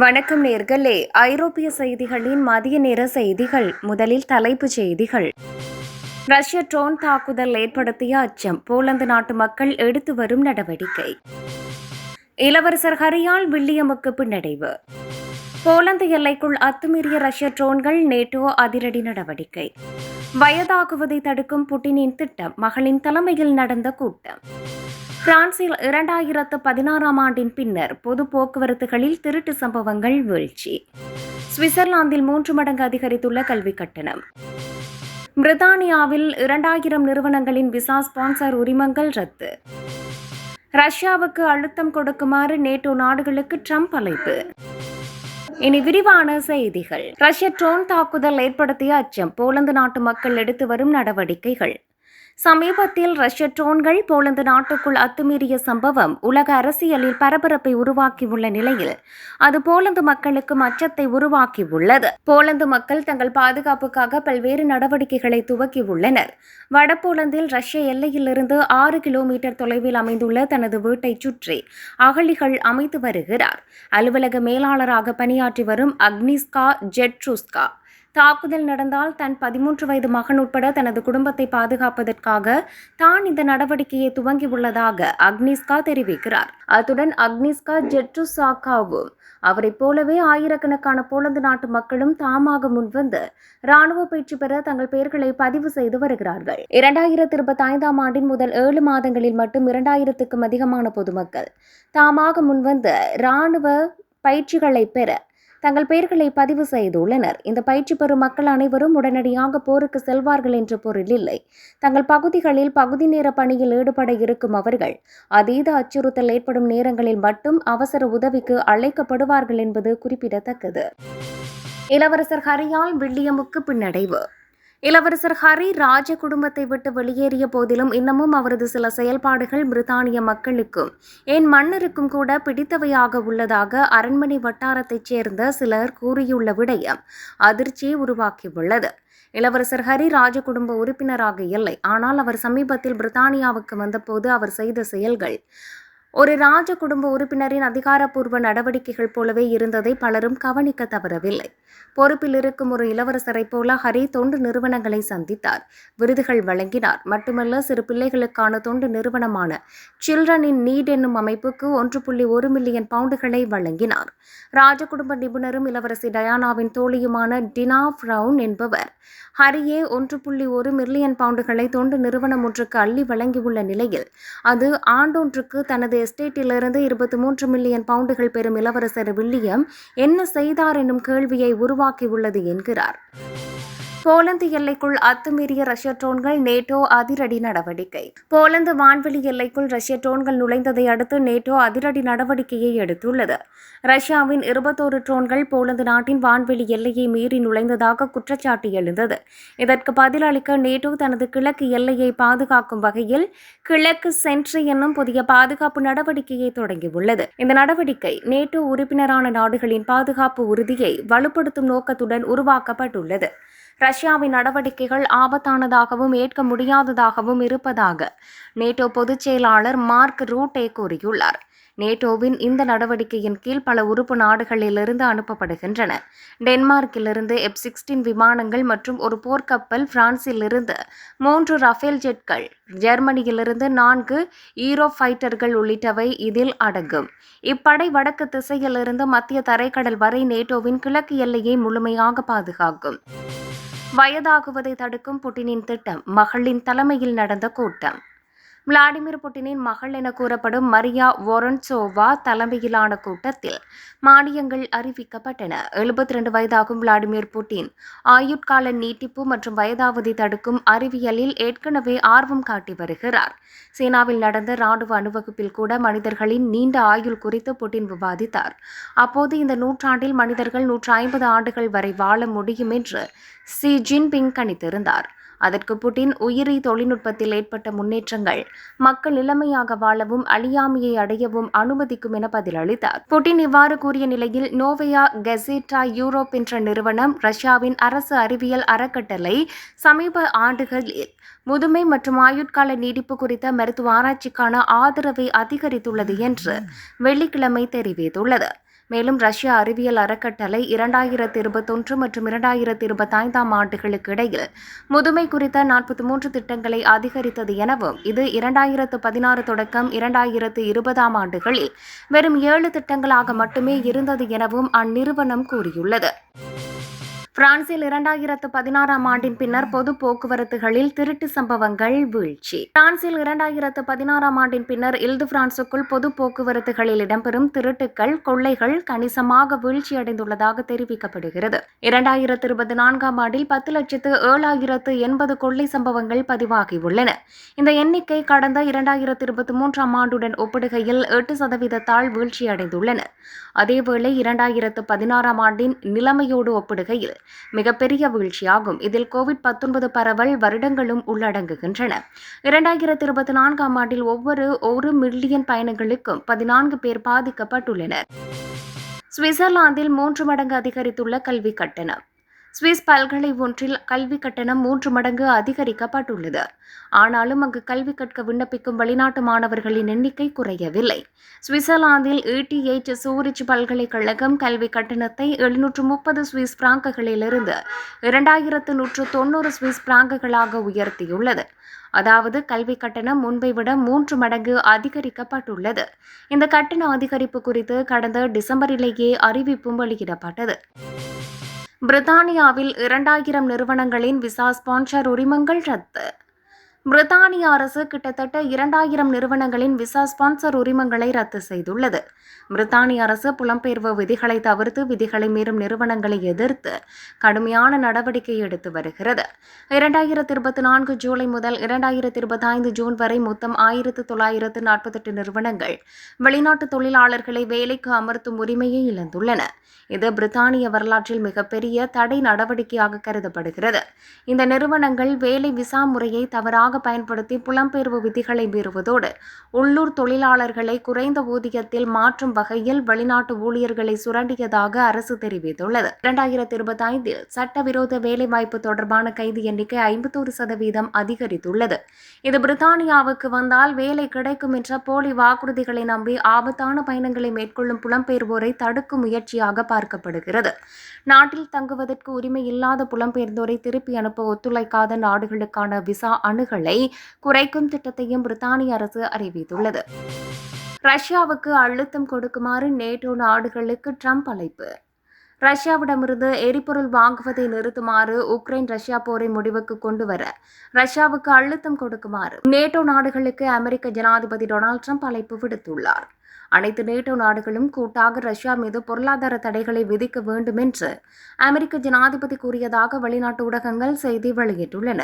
வணக்கம் நேர்களே. ஐரோப்பிய செய்திகளின் மதிய நேர செய்திகள் முதலில் தலைப்புச் செய்திகள். ரஷ்ய ட்ரோன் தாக்குதல் ஏற்படுத்திய அச்சம் போலந்து நாட்டு மக்கள் எடுத்து வரும் நடவடிக்கை. இளவரசர் ஹரியால் வில்லியமுக்கு பின்னடைவு. போலந்து எல்லைக்குள் அத்துமீறிய ரஷ்ய ட்ரோன்கள் நேட்டோ அதிரடி நடவடிக்கை. வயதாகுவதை தடுக்கும் புட்டினின் திட்டம் மகளின் தலைமையில் நடந்த கூட்டம். பிரான்சில் இரண்டாயிரத்து பதினாறாம் ஆண்டின் பின்னர் பொது போக்குவரத்துகளில் திருட்டு சம்பவங்கள் வீழ்ச்சி. சுவிட்சர்லாந்தில் மூன்று மடங்கு அதிகரித்துள்ள கல்விக் கட்டணம். பிரித்தானியாவில் இரண்டாயிரம் நிறுவனங்களின் விசா ஸ்பான்சர் உரிமங்கள் ரத்து. ரஷ்யாவுக்கு அழுத்தம் கொடுக்குமாறு நேட்டோ நாடுகளுக்கு ட்ரம்ப் அழைப்பு. இனி விரிவான செய்திகள். ரஷ்ய ட்ரோன் தாக்குதல் ஏற்படுத்திய அச்சம். போலந்து நாட்டு மக்கள் எடுத்து வரும் நடவடிக்கைகள். சமீபத்தில் ரஷ்ய ட்ரோன்கள் போலந்து நாட்டுக்குள் அத்துமீறிய சம்பவம் உலக அரசியலில் பரபரப்பை உருவாக்கியுள்ள நிலையில் அது போலந்து மக்களுக்கும் அச்சத்தை உருவாக்கியுள்ளது. போலந்து மக்கள் தங்கள் பாதுகாப்புக்காக பல்வேறு நடவடிக்கைகளை துவக்கியுள்ளனர். வட போலந்தில் ரஷ்ய எல்லையிலிருந்து ஆறு கிலோமீட்டர் தொலைவில் அமைந்துள்ள தனது வீட்டை சுற்றி அகழிகள் அமைத்து வருகிறார். அலுவலக மேலாளராக பணியாற்றி வரும் அக்னிஸ்கா ஜெட்ருஸ்கா தாக்குதல் நடந்தால் தன் பதிமூன்று வயது மகன் உட்பட தனது குடும்பத்தை பாதுகாப்பதற்காக தான் இந்த நடவடிக்கையை துவங்கியுள்ளதாக அக்னிஸ்கா தெரிவிக்கிறார். அத்துடன் அக்னிஸ்கா ஜெட்ருசாக்காவும் அவரைப் போலவே ஆயிரக்கணக்கான போலந்து நாட்டு மக்களும் தாமாக முன்வந்து ராணுவ பயிற்சி பெற தங்கள் பெயர்களை பதிவு செய்து வருகிறார்கள். இரண்டாயிரத்தி இருபத்தி ஐந்தாம் ஆண்டின் முதல் ஏழு மாதங்களில் மட்டும் இரண்டாயிரத்துக்கும் அதிகமான பொதுமக்கள் தாமாக முன்வந்து ராணுவ பயிற்சிகளை பெற தங்கள் பெயர்களை பதிவு செய்துள்ளனர். இந்த பயிற்சி பெறும் மக்கள் அனைவரும் உடனடியாக போருக்கு செல்வார்கள் என்ற பொருள் இல்லை. தங்கள் பகுதிகளில் பகுதி நேர பணியில் ஈடுபட இருக்கும் அவர்கள் அதீத அச்சுறுத்தல் ஏற்படும் நேரங்களில் மட்டும் அவசர உதவிக்கு அழைக்கப்படுவார்கள் என்பது குறிப்பிடத்தக்கது. இளவரசர் ஹரியால் வில்லியமுக்கு பின்னடைவு. இளவரசர் ஹரி ராஜ குடும்பத்தை விட்டு வெளியேறிய போதிலும் இன்னமும் அவரது சில செயல்பாடுகள் பிரித்தானிய மக்களுக்கும் ஏன் மன்னருக்கும் கூட பிடித்தவையாக உள்ளதாக அரண்மனை வட்டாரத்தைச் சேர்ந்த சிலர் கூறியுள்ள விடயம் அதிர்ச்சியை உருவாக்கியுள்ளது. இளவரசர் ஹரி ராஜ குடும்ப உறுப்பினராக இல்லை ஆனால் அவர் சமீபத்தில் பிரித்தானியாவுக்கு வந்தபோது அவர் செய்த செயல்கள் ஒரு ராஜ குடும்ப உறுப்பினரின் அதிகாரப்பூர்வ நடவடிக்கைகள் போலவே இருந்ததை பலரும் கவனிக்க தவறவில்லை. பொறுப்பில் இருக்கும் ஒரு இளவரசரைப் போல ஹரி தொண்டு நிறுவனங்களை சந்தித்தார். விருதுகள் வழங்கினார். மட்டுமல்ல சிறு பிள்ளைகளுக்கான தொண்டு நிறுவனமான சில்ட்ரன் இன் நீட் என்னும் அமைப்புக்கு ஒன்று புள்ளி ஒரு மில்லியன் பவுண்டுகளை வழங்கினார். ராஜ குடும்ப நிபுணரும் இளவரசி டயானாவின் தோழியுமான டினா ஃப்ரவுன் என்பவர் ஹரியே ஒன்று புள்ளி ஒரு மில்லியன் பவுண்டுகளை தொண்டு நிறுவனம் ஒன்றுக்கு அள்ளி வழங்கியுள்ள நிலையில் அது ஆண்டொன்றுக்கு தனது எஸ்டேட்டிலிருந்து இருபத்தி மூன்று மில்லியன் பவுண்டுகள் பெறும் இளவரசர் வில்லியம் என்ன செய்தார் என்னும் கேள்வியை உருவாக்கியுள்ளது என்கிறார். போலந்து எல்லைக்குள் அத்துமீறிய ரஷ்ய ட்ரோன்கள் நேட்டோ அதிரடி நடவடிக்கை. போலந்து வான்வெளி எல்லைக்குள் ரஷ்ய ட்ரோன்கள் நுழைந்ததை அடுத்து நேட்டோ அதிரடி நடவடிக்கையை எடுத்துள்ளது. ரஷ்யாவின் இருபத்தோரு ட்ரோன்கள் போலந்து நாட்டின் வான்வெளி எல்லையை மீறி நுழைந்ததாக குற்றச்சாட்டு எழுந்தது. இதற்கு பதிலளிக்க நேட்டோ தனது கிழக்கு எல்லையை பாதுகாக்கும் வகையில் கிழக்கு சென்ட்ரி என்னும் புதிய பாதுகாப்பு நடவடிக்கையை தொடங்கியுள்ளது. இந்த நடவடிக்கை நேட்டோ உறுப்பினரான நாடுகளின் பாதுகாப்பு உறுதியை வலுப்படுத்தும் நோக்கத்துடன் உருவாக்கப்பட்டுள்ளது. ரஷ்யாவின் நடவடிக்கைகள் ஆபத்தானதாகவும் ஏற்க முடியாததாகவும் இருப்பதாக நேட்டோ பொதுச் செயலாளர் மார்க் ரூட்டே கூறியுள்ளார். நேட்டோவின் இந்த நடவடிக்கையின் கீழ் பல உறுப்பு நாடுகளிலிருந்து அனுப்பப்படுகின்றன. டென்மார்க்கிலிருந்து எப் சிக்ஸ்டீன் விமானங்கள் மற்றும் ஒரு போர்க்கப்பல் பிரான்சிலிருந்து மூன்று ரஃபேல் ஜெட்கள் ஜெர்மனியிலிருந்து நான்கு ஈரோ ஃபைட்டர்கள் உள்ளிட்டவை இதில் அடங்கும். இப்படை வடக்கு திசையிலிருந்து மத்திய தரைக்கடல் வரை நேட்டோவின் கிழக்கு எல்லையை முழுமையாக பாதுகாக்கும். வயதாகுவதை தடுக்கும் புட்டினின் திட்டம் மகளின் தலைமையில் நடந்த கூட்டம். விளாடிமிர் புட்டினின் மகள் என கூறப்படும் மரியா ஒரன்சோவா தலைமையிலான கூட்டத்தில் மானியங்கள் அறிவிக்கப்பட்டன. எழுபத்தி ரெண்டு வயதாகும் விளாடிமிர் புட்டின். ஆயுட்கால நீட்டிப்பு மற்றும் வயதாவதி தடுக்கும் அறிவியலில் ஏற்கனவே ஆர்வம் காட்டி வருகிறார். சீனாவில் நடந்த ராணுவ அணிவகுப்பில் கூட மனிதர்களின் நீண்ட ஆயுள் குறித்து புட்டின் விவாதித்தார். அப்போது இந்த நூற்றாண்டில் மனிதர்கள் நூற்று ஐம்பது ஆண்டுகள் வரை வாழ முடியும் என்று சி ஜின்பிங் கணித்திருந்தார். அதற்கு புட்டின் உயிரி தொழில்நுட்பத்தில் ஏற்பட்ட முன்னேற்றங்கள். மக்கள் இளமையாக வாழவும் அழியாமையை அடையவும் அனுமதிக்கும் என பதிலளித்தார். புட்டின் இவ்வாறு கூறிய நிலையில் நோவையா கெசேட்டா யூரோப் என்ற நிறுவனம் ரஷ்யாவின் அரசு அறிவியல் அறக்கட்டளை சமீப ஆண்டுகளில் முதுமை மற்றும் ஆயுட்கால நீடிப்பு குறித்த மருத்துவ ஆராய்ச்சிக்கான ஆதரவை அதிகரித்துள்ளது என்று வெள்ளிக்கிழமை தெரிவித்துள்ளது. மேலும் ரஷ்ய அறிவியல் அறக்கட்டளை இரண்டாயிரத்து இருபத்தொன்று மற்றும் இரண்டாயிரத்து இருபத்தைந்தாம் ஆண்டுகளுக்கு இடையில் முதுமை குறித்த நாற்பத்தி மூன்று திட்டங்களை அதிகரித்தது எனவும் இது இரண்டாயிரத்து பதினாறு தொடக்கம் இரண்டாயிரத்து இருபதாம் ஆண்டுகளில் வெறும் ஏழு திட்டங்களாக மட்டுமே இருந்தது எனவும் அந்நிறுவனம் கூறியுள்ளது. பிரான்சில் இரண்டாயிரத்து பதினாறாம் ஆண்டின் பின்னர் பொது போக்குவரத்துகளில் திருட்டு சம்பவங்கள் வீழ்ச்சி. பிரான்சில் இரண்டாயிரத்து பதினாறாம் ஆண்டின் பின்னர் இல்து பிரான்சுக்குள் பொது போக்குவரத்துகளில் இடம்பெறும் திருட்டுக்கள் கொள்ளைகள் கணிசமாக வீழ்ச்சியடைந்துள்ளதாக தெரிவிக்கப்படுகிறது. இரண்டாயிரத்து இருபத்தி நான்காம் ஆண்டில் பத்து லட்சத்து ஏழாயிரத்து எண்பது கொள்ளை சம்பவங்கள் பதிவாகியுள்ளன. இந்த எண்ணிக்கை கடந்த இரண்டாயிரத்து இருபத்தி மூன்றாம் ஆண்டுடன் ஒப்பிடுகையில் எட்டு சதவீதத்தால் வீழ்ச்சியடைந்துள்ளன. அதேவேளை இரண்டாயிரத்து பதினாறாம் ஆண்டின் நிலைமையோடு ஒப்பிடுகையில் மிகப்பெரிய வீழ்ச்சியாகும். இதில் கோவிட் பத்தொன்பது பரவல் வருடங்களும் உள்ளடங்குகின்றன. இரண்டாயிரத்து இருபத்தி நான்காம் ஆண்டில் ஒவ்வொரு ஒரு மில்லியன் பயணிகளுக்கும் பதினான்கு பேர் பாதிக்கப்பட்டுள்ளனர். சுவிட்சர்லாந்தில் மூன்று மடங்கு அதிகரித்துள்ள கல்வி கட்டணம். சுவிஸ் பல்கலை ஒன்றில் கல்வி கட்டணம் மூன்று மடங்கு அதிகரிக்கப்பட்டுள்ளது. ஆனாலும் அங்கு கல்வி கற்க விண்ணப்பிக்கும் வெளிநாட்டு மாணவர்களின் எண்ணிக்கை குறையவில்லை. சுவிட்சர்லாந்தில் இடிஎச் சூரிச் பல்கலைக்கழகம் கல்வி கட்டணத்தை எழுநூற்று முப்பது சுவிஸ் பிராங்குகளிலிருந்து இரண்டாயிரத்து நூற்று தொண்ணூறு சுவிஸ் பிராங்குகளாக உயர்த்தியுள்ளது. அதாவது கல்வி கட்டணம் முன்பை விட மூன்று மடங்கு அதிகரிக்கப்பட்டுள்ளது. இந்த கட்டண அதிகரிப்பு குறித்து கடந்த டிசம்பரிலேயே அறிவிப்பும் வெளியிடப்பட்டது. பிரித்தானியாவில் இரண்டாயிரம் நிறுவனங்களின் விசா ஸ்பான்சர் உரிமங்கள் ரத்து. பிரித்தானிய அரசு கிட்டத்தட்ட இரண்டாயிரம் நிறுவனங்களின் விசா ஸ்பான்சர் உரிமங்களை ரத்து செய்துள்ளது. பிரித்தானிய அரசு புலம்பெயர்வு விதிகளை தவிர்த்து விதிகளை மீறும் நிறுவனங்களை எதிர்த்து கடுமையான நடவடிக்கை எடுத்து வருகிறது. இரண்டாயிரத்தி இருபத்தி நான்கு ஜூலை முதல் இரண்டாயிரத்தி இருபத்தி ஐந்து ஜூன் வரை மொத்தம் ஆயிரத்து தொள்ளாயிரத்து நாற்பத்தெட்டு நிறுவனங்கள் வெளிநாட்டு தொழிலாளர்களை வேலைக்கு அமர்த்தும் உரிமையை இழந்துள்ளன. இது பிரித்தானிய வரலாற்றில் மிகப்பெரிய தடை நடவடிக்கையாக கருதப்படுகிறது. இந்த நிறுவனங்கள் வேலை விசா முறையை தவறாக அதிகமாக பயன்படுத்தி புலம்பெயர்வு விதிகளை மீறுவதோடு உள்ளூர் தொழிலாளர்களை குறைந்த ஊதியத்தில் மாற்றும் வகையில் வெளிநாட்டு ஊழியர்களை சுரண்டியதாக அரசு தெரிவித்துள்ளது. இரண்டாயிரத்தி இருபத்தி ஐந்தில் சட்டவிரோத வேலைவாய்ப்பு தொடர்பான கைது எண்ணிக்கை ஐம்பத்தோரு சதவீதம் அதிகரித்துள்ளது. இது பிரித்தானியாவுக்கு வந்தால் வேலை கிடைக்கும் என்ற போலி வாக்குறுதிகளை நம்பி ஆபத்தான பயணங்களை மேற்கொள்ளும் புலம்பெயர்வோரை தடுக்கும் முயற்சியாக பார்க்கப்படுகிறது. நாட்டில் தங்குவதற்கு உரிமை இல்லாத புலம்பெயர்ந்தோரை திருப்பி அனுப்ப ஒத்துழைக்காத நாடுகளுக்கான விசா அணுகல் குறைக்கும் திட்டத்தையும் பிரித்தானிய அரசு அறிவித்துள்ளது. ரஷ்யாவுக்கு அழுத்தம் கொடுக்குமாறு நேட்டோ நாடுகளுக்கு ட்ரம்ப் அழைப்பு. ரஷ்யாவிடமிருந்து எரிபொருள் வாங்குவதை நிறுத்துமாறு உக்ரைன் ரஷ்யா போரை முடிவுக்கு கொண்டு வர ரஷ்யாவுக்கு அழுத்தம் கொடுக்குமாறு நேட்டோ நாடுகளுக்கு அமெரிக்க ஜனாதிபதி டொனால்ட் ட்ரம்ப் அழைப்பு விடுத்துள்ளார். அனைத்து நேட்டோ நாடுகளும் கூட்டாக ரஷ்யா மீது பொருளாதார தடைகளை விதிக்க வேண்டும் என்று அமெரிக்க ஜனாதிபதி கூறியதாக வெளிநாட்டு ஊடகங்கள் செய்தி வெளியிட்டுள்ளன.